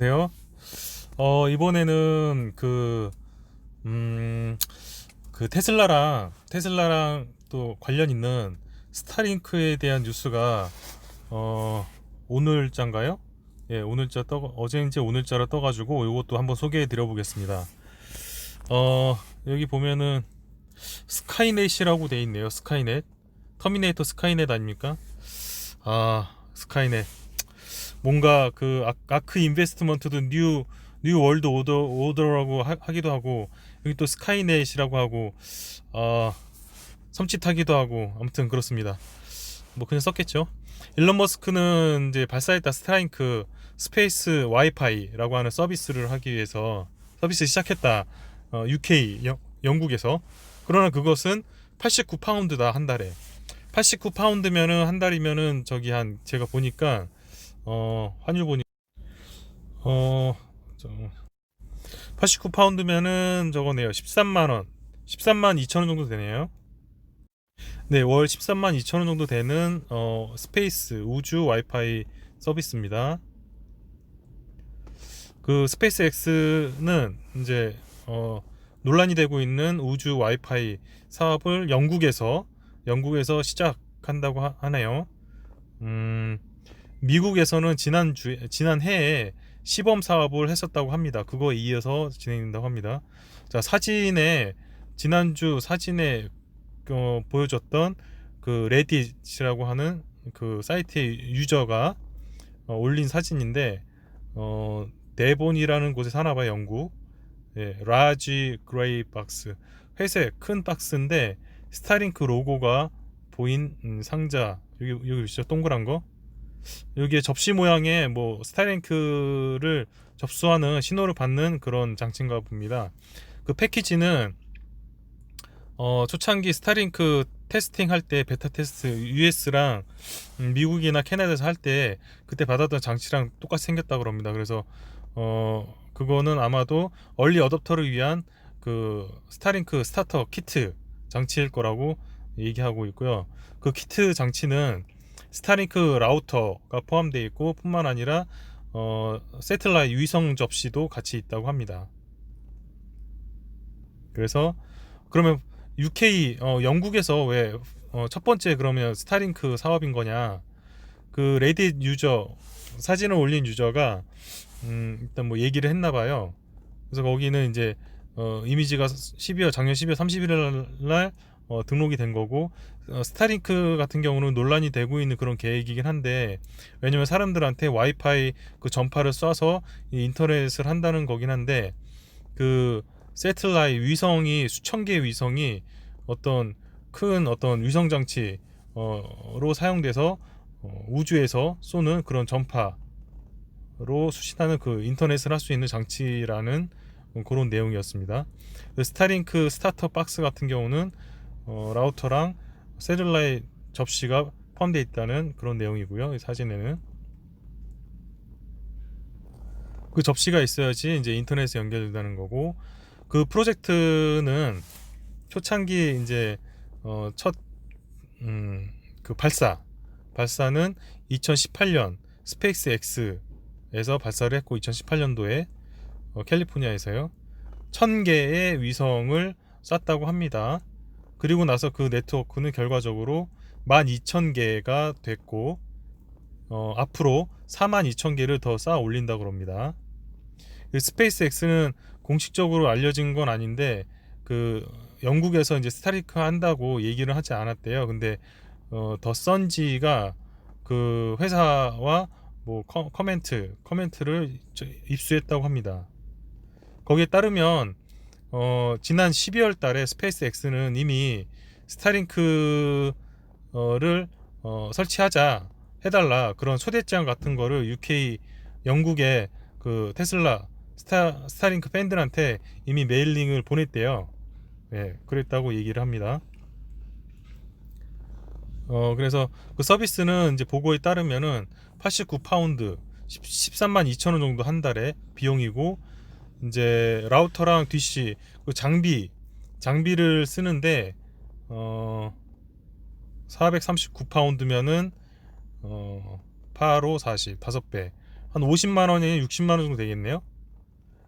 안녕하세요. 어, 이번에는 그, 음, 그 테슬라랑, 테슬라랑 또 관련 있는 스타링크에 대한 뉴스가, 어, 오늘자인가요? 예, 오늘자 떠, 어제인지 오늘자로 떠가지고 이것도 한번 소개해 드려 보겠습니다. 어, 여기 보면은 스카이넷이라고 돼 있네요. 스카이넷. 터미네이터 스카이넷 아닙니까? 아, 스카이넷. 뭔가 그 아- 아크 인베스트먼트도 뉴, 뉴 월드 오더, 오더라고 하, 기도 하고 여기 또 스카이넷이라고 하고 어, 섬찟하기도 하고 아무튼 그렇습니다. 뭐 그냥 썼겠죠. 일론 머스크는 이제 발사했다 스타링크 스페이스 와이파이라고 하는 서비스를 하기 위해서 서비스 시작했다. 어, UK 영, 영국에서 그러나 그것은 89파운드다 한 달에 89파운드면은 한 달이면은 저기 한 제가 보니까 어 환율 보니 어 89파운드면은 저거네요. 13만 원. 13만 2천 원 정도 되네요. 네 월 13만 2천 원 정도 되는 어 스페이스 우주 와이파이 서비스입니다. 그 스페이스 X는 이제 어 논란이 되고 있는 우주 와이파이 사업을 영국에서 영국에서 시작한다고 하, 하네요. 음 미국에서는 지난 주 지난 해에 시범 사업을 했었다고 합니다. 그거에 이어서 진행된다고 합니다. 자 사진에 지난주 사진에 어, 보여줬던 그 레딧이라고 하는 그 사이트의 유저가 어, 올린 사진인데 어, 데본이라는 곳에 사나 봐요 영국. 예, 라지 그레이 박스. 회색 큰 박스인데 스타링크 로고가 보인 음, 상자. 여기 여기 보시죠? 동그란 거 여기에 접시 모양의 뭐 스타링크를 접수하는 신호를 받는 그런 장치인가 봅니다. 그 패키지는 어, 초창기 스타링크 테스팅 할 때 베타 테스트 US랑 음, 미국이나 캐나다에서 할 때 그때 받았던 장치랑 똑같이 생겼다 그럽니다. 그래서 어 그거는 아마도 얼리 어답터를 위한 그 스타링크 스타터 키트 장치일 거라고 얘기하고 있고요. 그 키트 장치는 스타링크 라우터가 포함되어 있고 뿐만 아니라 어, 세틀라이트 위성 접시도 같이 있다고 합니다. 그래서 그러면 UK 어, 영국에서 왜 어, 첫 번째 그러면 스타링크 사업인 거냐? 그 레딧 유저 사진을 올린 유저가 음, 일단 뭐 얘기를 했나 봐요. 그래서 거기는 이제 어, 이미지가 12월 작년 12월 31일 날 어, 등록이 된 거고 어, 스타링크 같은 경우는 논란이 되고 있는 그런 계획이긴 한데 왜냐면 사람들한테 와이파이 그 전파를 쏴서 이 인터넷을 한다는 거긴 한데 그 세틀라이 위성이 수천 개의 위성이 어떤 큰 어떤 위성 장치로 사용돼서 어, 우주에서 쏘는 그런 전파로 수신하는 그 인터넷을 할 수 있는 장치라는 그런 내용이었습니다. 그 스타링크 스타터 박스 같은 경우는 어, 라우터랑 세듈라의 접시가 포함되어 있다는 그런 내용이고요. 이 사진에는 그 접시가 있어야지 이제 인터넷에 연결된다는 거고 그 프로젝트는 초창기 이제 어, 첫 음, 그 발사 발사는 2018년 스페이스 X에서 발사를 했고 2018년도에 어, 캘리포니아에서요. 1000개의 위성을 쐈다고 합니다. 그리고 나서 그 네트워크는 결과적으로 12,000개가 됐고 어, 앞으로 42,000개를 더 쌓아 올린다고 합니다. 그 스페이스 X는 공식적으로 알려진 건 아닌데 그 영국에서 이제 스타리크 한다고 얘기를 하지 않았대요. 근데 어, 더 선지가 그 회사와 뭐 커, 커멘트 커멘트를 입수했다고 합니다. 거기에 따르면 어, 지난 12월 달에 스페이스 X는 이미 스타링크를 어, 설치하자 해달라 그런 초대장 같은 거를 UK 영국의 그 테슬라 스타, 스타링크 팬들한테 이미 메일링을 보냈대요. 예, 그랬다고 얘기를 합니다. 어, 그래서 그 서비스는 이제 보고에 따르면은 89파운드 13만 2천 원 정도 한 달에 비용이고 이제 라우터랑 DC 그 장비 장비를 쓰는데 어 439파운드면은 어 8, 5, 40 5배 한 50만 원이 60만 원 정도 되겠네요.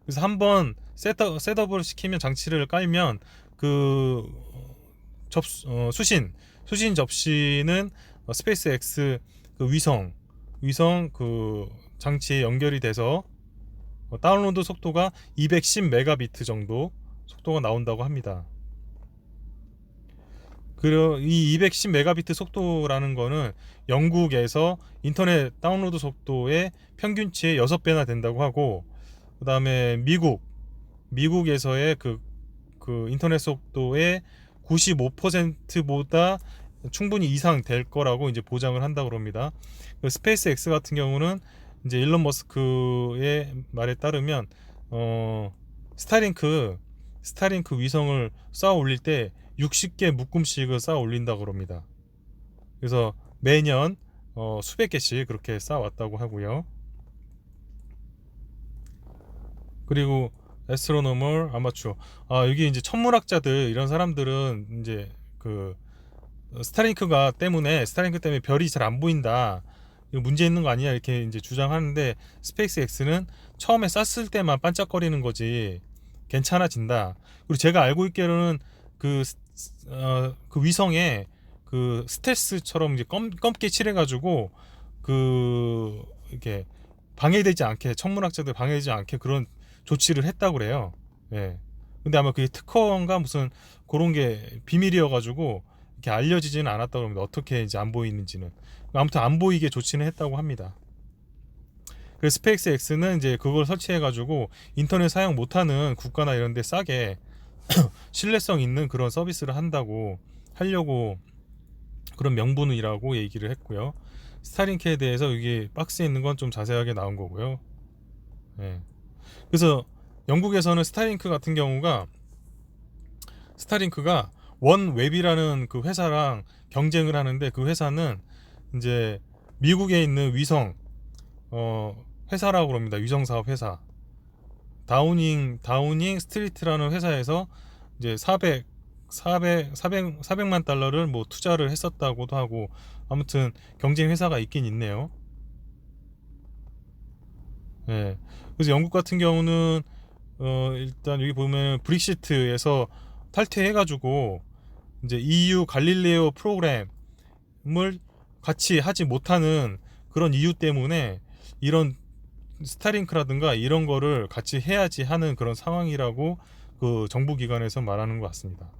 그래서 한번 셋업, 셋업을 시키면 장치를 깔면 그 접, 어, 수신 수신 접시는 어, 스페이스 X 그 위성 위성 그 장치에 연결이 돼서 어, 다운로드 속도가 210 메가비트 정도 속도가 나온다고 합니다. 그리고 이 210 메가비트 속도라는 거는 영국에서 인터넷 다운로드 속도의 평균치의 6배나 된다고 하고 그다음에 미국 미국에서의 그, 그 인터넷 속도의 95%보다 충분히 이상 될 거라고 이제 보장을 한다고 합니다. 그 스페이스 X 같은 경우는 이제 일론 머스크의 말에 따르면 어 스타링크 스타링크 위성을 쌓아 올릴 때 60개 묶음씩을 쌓아 올린다고 합니다. 그래서 매년 어 수백 개씩 그렇게 쌓아 왔다고 하고요. 그리고 에스트로노멀 아마추어 아 여기 이제 천문학자들 이런 사람들은 이제 그 스타링크가 때문에 스타링크 때문에 별이 잘 안 보인다 이거 문제 있는 거 아니야 이렇게 이제 주장하는데 스페이스 X는 처음에 쐈을 때만 반짝거리는 거지 괜찮아진다 그리고 제가 알고 있기로는 그, 어, 그 위성에 그 스텔스처럼 이제 검, 검게 칠해가지고 그 이렇게 방해되지 않게 천문학자들 방해되지 않게 그런 조치를 했다고 그래요. 예. 근데 아마 그게 특허인가 무슨 그런 게 비밀이어가지고 이렇게 알려지지는 않았다고 합니다. 어떻게 이제 안 보이는지는. 아무튼 안 보이게 조치는 했다고 합니다. 그래서 스페이스 X는 이제 그걸 설치해가지고 인터넷 사용 못하는 국가나 이런 데 싸게 신뢰성 있는 그런 서비스를 한다고 하려고 그런 명분이라고 얘기를 했고요. 스타링크에 대해서 이게 박스에 있는 건 좀 자세하게 나온 거고요. 예. 그래서 영국에서는 스타링크 같은 경우가 스타링크가 원웹이라는 그 회사랑 경쟁을 하는데 그 회사는 이제 미국에 있는 위성 어 회사라고 합니다. 위성 사업 회사. 다우닝 다우닝 스트리트라는 회사에서 이제 400 400 400 400만 달러를 뭐 투자를 했었다고도 하고 아무튼 경쟁 회사가 있긴 있네요. 예. 네. 그래서 영국 같은 경우는 어 일단 여기 보면 브릭시트에서 탈퇴해가지고 이제 EU 갈릴레오 프로그램을 같이 하지 못하는 그런 이유 때문에 이런 스타링크라든가 이런 거를 같이 해야지 하는 그런 상황이라고 그 정부 기관에서 말하는 것 같습니다.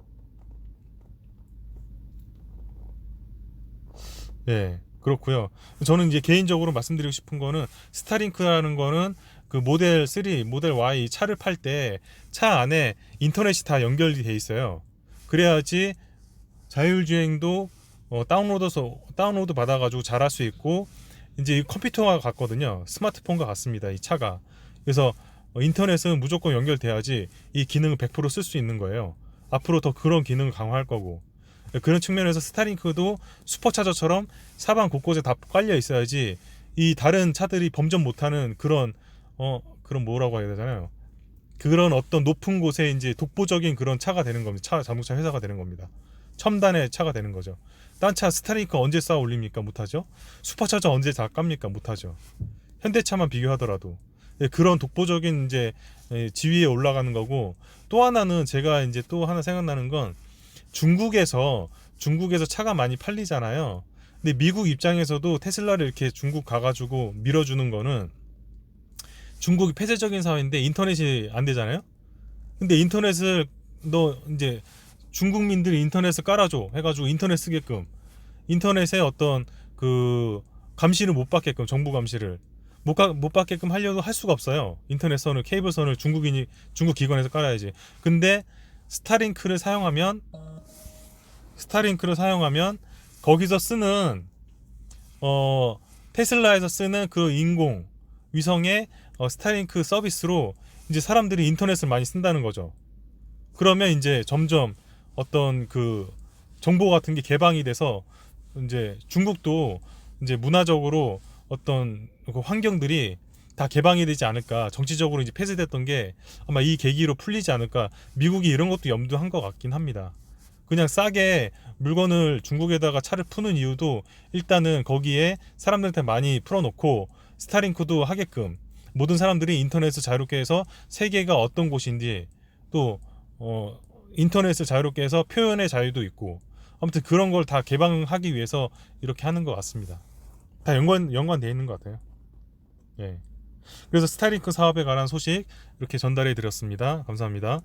예, 그렇고요. 저는 이제 개인적으로 말씀드리고 싶은 거는 스타링크라는 거는 그 모델 3, 모델 Y 차를 팔 때 차 안에 인터넷이 다 연결이 돼 있어요. 그래야지 자율주행도 어, 다운로드서 다운로드 받아가지고 잘할 수 있고 이제 컴퓨터와 같거든요. 스마트폰과 같습니다. 이 차가. 그래서 어, 인터넷은 무조건 연결돼야지 이 기능을 100%쓸 수 있는 거예요. 앞으로 더 그런 기능을 강화할 거고. 그런 측면에서 스타링크도 슈퍼차저처럼 사방 곳곳에 다 깔려 있어야지 이 다른 차들이 범접 못하는 그런 어 그런 뭐라고 해야 되잖아요. 그런 어떤 높은 곳에 이제 독보적인 그런 차가 되는 겁니다. 차 자동차 회사가 되는 겁니다. 첨단의 차가 되는 거죠. 딴 차 스타링크 언제 쌓아 올립니까? 못하죠. 슈퍼차저 언제 다 깝니까? 못하죠. 현대차만 비교하더라도 예, 그런 독보적인 이제 예, 지위에 올라가는 거고 또 하나는 제가 이제 또 하나 생각나는 건 중국에서 중국에서 차가 많이 팔리잖아요. 근데 미국 입장에서도 테슬라를 이렇게 중국 가가지고 밀어주는 거는 중국이 폐쇄적인 사회인데 인터넷이 안 되잖아요. 근데 인터넷을 너 이제 중국민들이 인터넷을 깔아줘 해가지고 인터넷 쓰게끔 인터넷에 어떤 그 감시를 못 받게끔 정부 감시를 못, 받게끔 하려도 할 수가 없어요. 인터넷 선을 케이블 선을 중국인이 중국 기관에서 깔아야지. 근데 스타링크를 사용하면 스타링크를 사용하면 거기서 쓰는 어 테슬라에서 쓰는 그 인공 위성의 어, 스타링크 서비스로 이제 사람들이 인터넷을 많이 쓴다는 거죠. 그러면 이제 점점 어떤 그 정보 같은 게 개방이 돼서 이제 중국도 이제 문화적으로 어떤 그 환경들이 다 개방이 되지 않을까 정치적으로 이제 폐쇄됐던 게 아마 이 계기로 풀리지 않을까 미국이 이런 것도 염두한 것 같긴 합니다. 그냥 싸게 물건을 중국에다가 차를 푸는 이유도 일단은 거기에 사람들한테 많이 풀어놓고 스타링크도 하게끔 모든 사람들이 인터넷을 자유롭게 해서 세계가 어떤 곳인지 또 어, 인터넷을 자유롭게 해서 표현의 자유도 있고 아무튼 그런 걸 다 개방하기 위해서 이렇게 하는 것 같습니다. 다 연관 연관돼 있는 것 같아요. 예. 그래서 스타링크 사업에 관한 소식 이렇게 전달해 드렸습니다. 감사합니다.